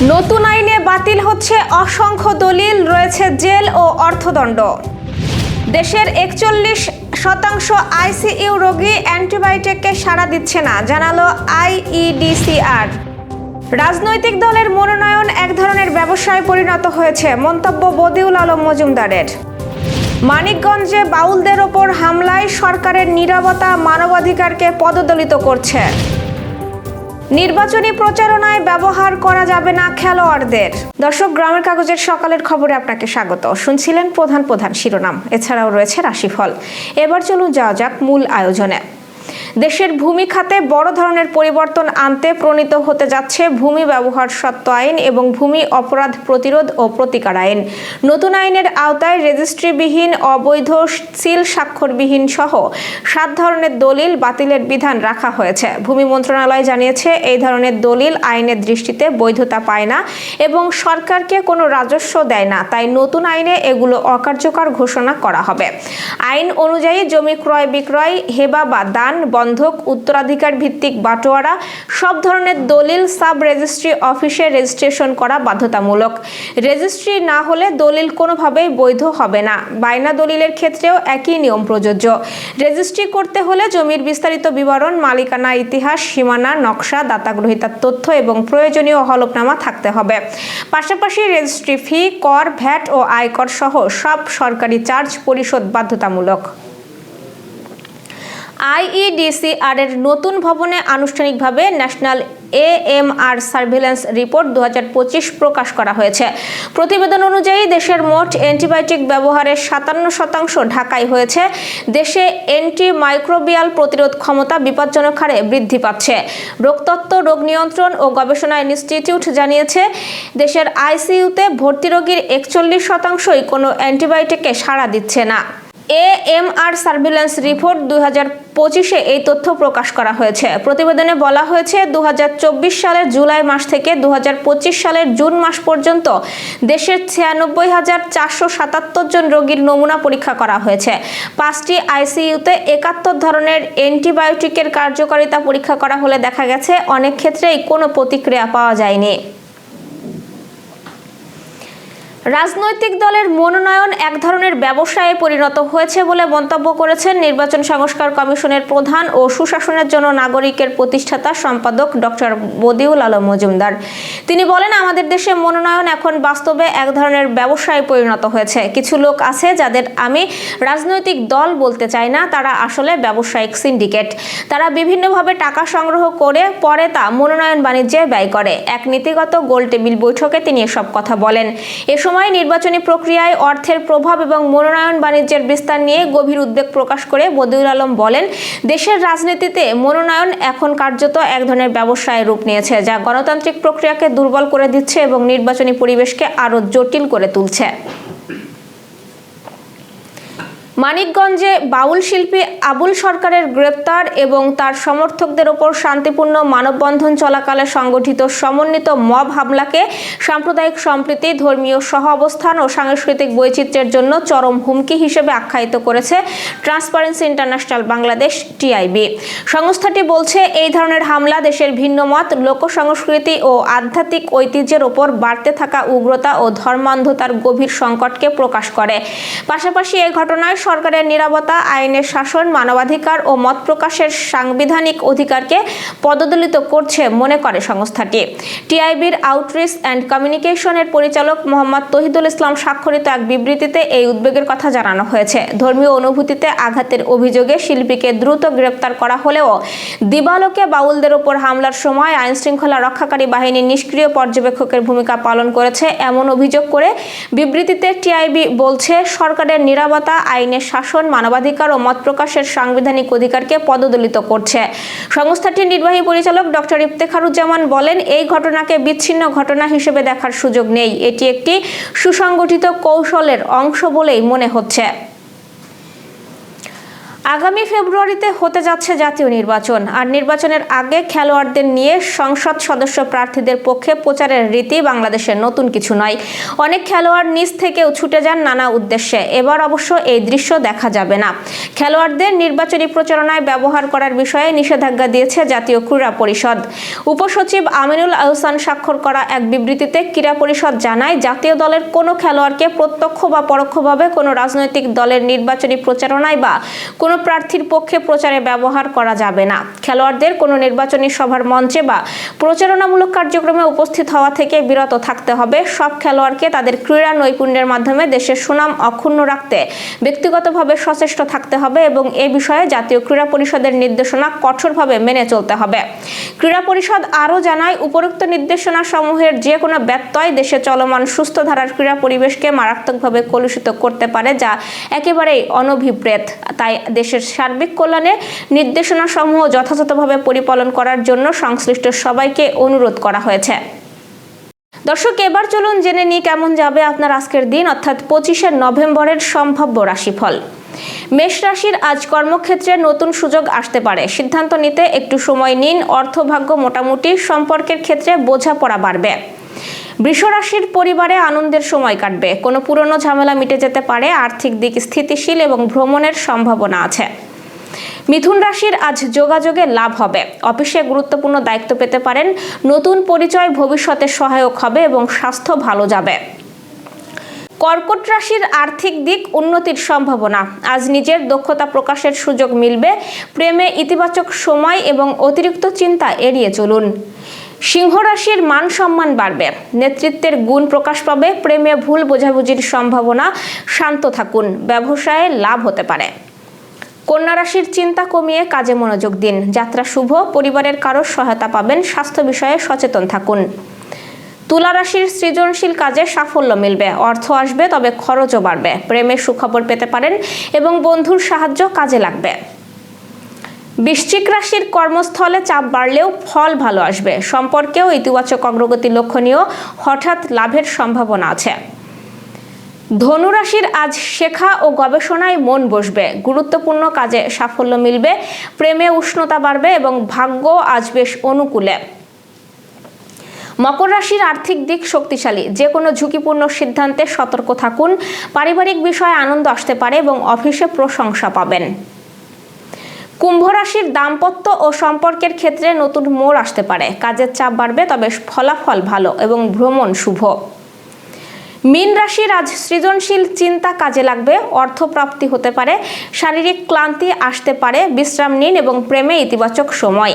নতুন আইনে বাতিল হচ্ছে অসংখ্য দলিল, রয়েছে জেল ও অর্থদণ্ড। দেশের একচল্লিশ শতাংশ আইসিইউ রোগী অ্যান্টিবায়োটিককে সাড়া দিচ্ছে না, জানালো আইইডিসিআর। রাজনৈতিক দলের মনোনয়ন এক ধরনের ব্যবসায় পরিণত হয়েছে, মন্তব্য বদিউল আলম মজুমদারের। মানিকগঞ্জে বাউলদের ওপর হামলায় সরকারের নীরবতা, মানবাধিকারকে পদদলিত করছে। নির্বাচনী প্রচারণায় ব্যবহার করা যাবে না খেলোয়াড়দের। দর্শক, গ্রামের কাগজের সকালের খবরে আপনাকে স্বাগত। শুনছিলেন প্রধান প্রধান শিরোনাম। এছাড়াও রয়েছে রাশিফল। এবার চলুন যাওয়া যাক মূল আয়োজনে। দেশের ভূমি খাতে বড় ধরনের পরিবর্তন আনতে প্রণীত হতে যাচ্ছে ভূমি ব্যবহার সত্ত্ব আইন এবং ভূমি অপরাধ প্রতিরোধ ও প্রতিকার আইন। নতুন আইনের আওতায় রেজিস্ট্রিবিহীন, অবৈধ, সিল স্বাক্ষরবিহীন সহ সাত ধরনের দলিল বাতিলের বিধান রাখা হয়েছে। ভূমি মন্ত্রণালয় জানিয়েছে, এই ধরনের দলিল আইনের দৃষ্টিতে বৈধতা পায় না এবং সরকারকে কোনো রাজস্ব দেয় না। তাই নতুন আইনে এগুলো অকার্যকর ঘোষণা করা হবে। আইন অনুযায়ী জমি ক্রয় বিক্রয় হেবা বা দান বন্ধক উত্তরাধিকার ভিত্তিক বাটোয়ারা, সব ধরনের দলিল সাব রেজিস্ট্রি অফিসে রেজিস্ট্রেশন করা বাধ্যতামূলক। রেজিস্ট্রি না হলে দলিল কোনোভাবেই বৈধ হবে না। বায়না দলিলের ক্ষেত্রেও একই নিয়ম প্রযোজ্য। রেজিস্ট্রি করতে হলে জমির বিস্তারিত বিবরণ, মালিকানা ইতিহাস, সীমানা, নকশা দাতা দাতাগ্রহিতার তথ্য এবং প্রয়োজনীয় হলফনামা থাকতে হবে। পাশাপাশি রেজিস্ট্রি ফি, কর, ভ্যাট ও আয়কর সহ সব সরকারি চার্জ পরিশোধ বাধ্যতামূলক। আইইডিসিআর এর নতুন ভবনে আনুষ্ঠানিকভাবে ন্যাশনাল এএমআর সার্ভেলেন্স রিপোর্ট দু হাজার পঁচিশ প্রকাশ করা হয়েছে। প্রতিবেদন অনুযায়ী দেশের মোট অ্যান্টিবায়োটিক ব্যবহারের সাতান্ন শতাংশ ঢাকায় হয়েছে। দেশে অ্যান্টি মাইক্রোবিয়াল প্রতিরোধ ক্ষমতা বিপজ্জনক হারে বৃদ্ধি পাচ্ছে। রোগতত্ত্ব, রোগ নিয়ন্ত্রণ ও গবেষণা ইনস্টিটিউট জানিয়েছে, দেশের আইসিইউতে ভর্তি রোগীর একচল্লিশ শতাংশই কোনো অ্যান্টিবায়োটিকে সাড়া দিচ্ছে না। এএমআর সার্ভিলেন্স রিপোর্ট দুই হাজার পঁচিশে এই তথ্য প্রকাশ করা হয়েছে। প্রতিবেদনে বলা হয়েছে দু হাজার চব্বিশ সালের জুলাই মাস থেকে দু হাজার পঁচিশ সালের জুন মাস পর্যন্ত দেশের ছিয়ানব্বই হাজার চারশো সাতাত্তর জন রোগীর নমুনা পরীক্ষা করা হয়েছে। পাঁচটি আইসিইউতে একাত্তর ধরনের অ্যান্টিবায়োটিকের কার্যকারিতা পরীক্ষা করা হলে দেখা গেছে, অনেক ক্ষেত্রেই কোনো প্রতিক্রিয়া পাওয়া যায়নি। রাজনৈতিক দলের মনোনয়ন এক ধরনের ব্যবসায়ে পরিণত হয়েছে বলে মন্তব্য করেছেন নির্বাচন সংস্কার কমিশনের প্রধান ও সুশাসনের জন্য নাগরিকের প্রতিষ্ঠাতা সম্পাদক ডক্টর বদিউল আলম মজুমদার। তিনি বলেন, আমাদের দেশে মনোনয়ন এখন বাস্তবে এক ধরনের ব্যবসায় পরিণত হয়েছে। কিছু লোক আছে যাদের আমি রাজনৈতিক দল বলতে চাই না, তারা আসলে ব্যবসায়িক সিন্ডিকেট। তারা বিভিন্নভাবে টাকা সংগ্রহ করে, পরে তা মনোনয়ন বাণিজ্যে ব্যয় করে। এক নীতিগত গোল টেবিল বৈঠকে তিনি এসব কথা বলেন। এ সময় নির্বাচনী প্রক্রিয়ায় অর্থের প্রভাব এবং মনোনয়ন বাণিজ্যের বিস্তার নিয়ে গভীর উদ্বেগ প্রকাশ করে বদিউল আলম বলেন, দেশের রাজনীতিতে মনোনয়ন এখন কার্যত এক ধরনের ব্যবসায় রূপ নিয়েছে, যা গণতান্ত্রিক প্রক্রিয়াকে দুর্বল করে দিচ্ছে এবং নির্বাচনী পরিবেশকে আরও জটিল করে তুলছে। মানিকগঞ্জে বাউল শিল্পী আবুল সরকারের গ্রেপ্তার এবং তার সমর্থকদের ওপর শান্তিপূর্ণ মানববন্ধন চলাকালে সংগঠিত সমন্বিত মব হামলাকে সাম্প্রদায়িক সম্প্রীতি, ধর্মীয় সহ অবস্থান ও সাংস্কৃতিক বৈচিত্র্যের জন্য চরম হুমকি হিসেবে আখ্যায়িত করেছে ট্রান্সপারেন্সি ইন্টারন্যাশনাল বাংলাদেশ টিআইবি সংস্থাটি বলছে, এই ধরনের হামলা দেশের ভিন্ন মত লোক সংস্কৃতি ও আধ্যাত্মিক ঐতিহ্যের ওপর বাড়তে থাকা উগ্রতা ও ধর্মান্ধতার গভীর সংকটকে প্রকাশ করে। পাশাপাশি এই ঘটনায় সরকারের নিরাপত্তা আইনের শাসন, মানবাধিকার ও মত প্রকাশের সাংবিধানিক অধিকারকে পদদলিত করছে মনে করে সংস্থাটি। টিআইবির আউটরিচ অ্যান্ড কমিউনিকেশনের পরিচালক মোহাম্মদ তহিদুল ইসলাম স্বাক্ষরিত এক বিবৃতিতে এই উদ্বেগের কথা জানানো হয়েছে। ধর্মীয় অনুভূতিতে আঘাতের অভিযোগে শিল্পীকে দ্রুত গ্রেপ্তার করা হলেও দিবালোকে বাউলদের ওপর হামলার সময় আইন শৃঙ্খলা রক্ষাকারী বাহিনী নিষ্ক্রিয় পর্যবেক্ষকের ভূমিকা পালন করেছে। এমন অভিযোগ করে বিবৃতিতে টিআইবি বলছে, সরকারের নিরাপত্তা আইনের শাসন, মানবাধিকার ও মত প্রকাশের সাংবিধানিক অধিকারকে পদদলিত করছে। সংস্থাটির নির্বাহী পরিচালক ডক্টর ইফতেখারুজ্জামান বলেন, এই ঘটনাকে বিচ্ছিন্ন ঘটনা হিসেবে দেখার সুযোগ নেই। এটি একটি সুসংগঠিত কৌশলের অংশ বলেই মনে হচ্ছে। আগামী ফেব্রুয়ারিতে হতে যাচ্ছে জাতীয় নির্বাচন। আর নির্বাচনের আগে খেলোয়াড়দের নিয়ে সংসদ সদস্য প্রার্থীদের পক্ষে প্রচারের রীতি বাংলাদেশের নতুন কিছু নয়। অনেক খেলোয়াড় নিজ থেকেও ছুটে যান নানা উদ্দেশ্যে। এবার অবশ্য এই দৃশ্য দেখা যাবে না। খেলোয়াড়দের নির্বাচনী প্রচারণায় ব্যবহার করার বিষয়ে নিষেধাজ্ঞা দিয়েছে জাতীয় ক্রীড়া পরিষদ। উপসচিব আমিনুল আহসান স্বাক্ষর করা এক বিবৃতিতে ক্রীড়া পরিষদ জানায়, জাতীয় দলের কোনো খেলোয়াড়কে প্রত্যক্ষ বা পরোক্ষভাবে কোনো রাজনৈতিক দলের নির্বাচনী প্রচারণায় বা কোনো প্রার্থীর পক্ষে প্রচারে ব্যবহার করা যাবে না। খেলোয়াড়দের কোনো নির্বাচনী সভার মঞ্চে বা প্রচারণামূলক কার্যক্রমে উপস্থিত হওয়া থেকে বিরত থাকতে হবে। সব খেলোয়াড়কে তাদের ক্রীড়া নৈপুণ্যের মাধ্যমে দেশের সুনাম অক্ষুণ্ণ রাখতে ব্যক্তিগতভাবে সচেষ্ট থাকতে হবে এবং এ বিষয়ে জাতীয় ক্রীড়া পরিষদের নির্দেশনা কঠোরভাবে মেনে চলতে হবে। ক্রীড়া পরিষদ আরও জানায়, উপরোক্ত নির্দেশনা সমূহের যে কোনো ব্যত্যয় দেশে চলমান সুস্থ ধারার ক্রীড়া পরিবেশকে মারাত্মকভাবে কলুষিত করতে পারে, যা একেবারেই অনভিপ্রেত। তাই দেশের সার্বিক কল্যাণে নির্দেশনা সমূহ যথাযথভাবে পরিপালন করার জন্য সংশ্লিষ্ট সবাইকে অনুরোধ করা হয়েছে। দর্শক, এবার চলুন জেনে নিই কেমন যাবে আপনার আজকের দিন, অর্থাৎ পঁচিশে নভেম্বরের সম্ভাব্য রাশিফল। মেষ রাশির আজ কর্মক্ষেত্রে নতুন সুযোগ আসতে পারে। সিদ্ধান্ত নিতে একটু সময় নিন, অর্থভাগ্য মোটামুটি সম্পর্কের ক্ষেত্রে বোঝাপড়া বাড়বে। বৃষরাশির পরিবারে আনন্দের সময় কাটবে। কোনো পুরনো ঝামেলা মিটে যেতে পারে, আর্থিক দিক স্থিতিশীল এবং ভ্রমণের সম্ভাবনা আছে। মিথুন রাশির আজ যোগাযোগে লাভ হবে। অফিসে গুরুত্বপূর্ণ দায়িত্ব পেতে পারেন, নতুন পরিচয় ভবিষ্যতে সহায়ক হবে এবং স্বাস্থ্য ভালো যাবে। কর্কট রাশির আর্থিক দিক উন্নতির সম্ভাবনা। আজ নিজের দক্ষতা প্রকাশের সুযোগ মিলবে। প্রেমে ইতিবাচক সময় এবং অতিরিক্ত চিন্তা এড়িয়ে চলুন। সিংহ রাশির মান সম্মান বাড়বে। নেতৃত্বের গুণ প্রকাশ পাবে, প্রেমে ভুল বোঝাবুঝির সম্ভাবনা, শান্ত থাকুন, ব্যবসায়ে লাভ হতে পারে। কন্যা রাশির চিন্তা কমিয়ে কাজে মনোযোগ দিন। যাত্রা শুভ, পরিবারের কারও সহায়তা পাবেন, স্বাস্থ্য বিষয়ে সচেতন থাকুন। তুলা রাশির সৃজনশীল কাজে সাফল্য মিলবে, অর্থ আসবে তবে খরচও বাড়বে। প্রেমের সুখবর পেতে পারেন এবং বন্ধুর সাহায্য কাজে লাগবে। বৃশ্চিক রাশির কর্মস্থলে চাপ বাড়লেও ফল ভালো আসবে। সম্পর্কেও ইতিবাচক অগ্রগতি লক্ষণীয়, হঠাৎ লাভের সম্ভাবনা আছে। ধনুরাশির আজ শেখা ও গবেষণায় মন বসবে। গুরুত্বপূর্ণ কাজে সাফল্য মিলবে, প্রেমে উষ্ণতা বাড়বে এবং ভাগ্য আজ বেশ অনুকূলে। মকর রাশির আর্থিক দিক শক্তিশালী। যে কোনো ঝুঁকিপূর্ণ সিদ্ধান্তে সতর্ক থাকুন। পারিবারিক বিষয়ে আনন্দ আসতে পারে এবং অফিসে প্রশংসা পাবেন। কুম্ভ রাশির দাম্পত্য ও সম্পর্কের ক্ষেত্রে নতুন মোড় আসতে পারে। কাজের চাপ বাড়বে, তবে ফলাফল ভালো এবং ভ্রমণ শুভ। মীন রাশির আজ সৃজনশীল চিন্তা কাজে লাগবে, অর্থপ্রাপ্তি হতে পারে, শারীরিক ক্লান্তি আসতে পারে, বিশ্রাম নিন এবং প্রেমে ইতিবাচক সময়।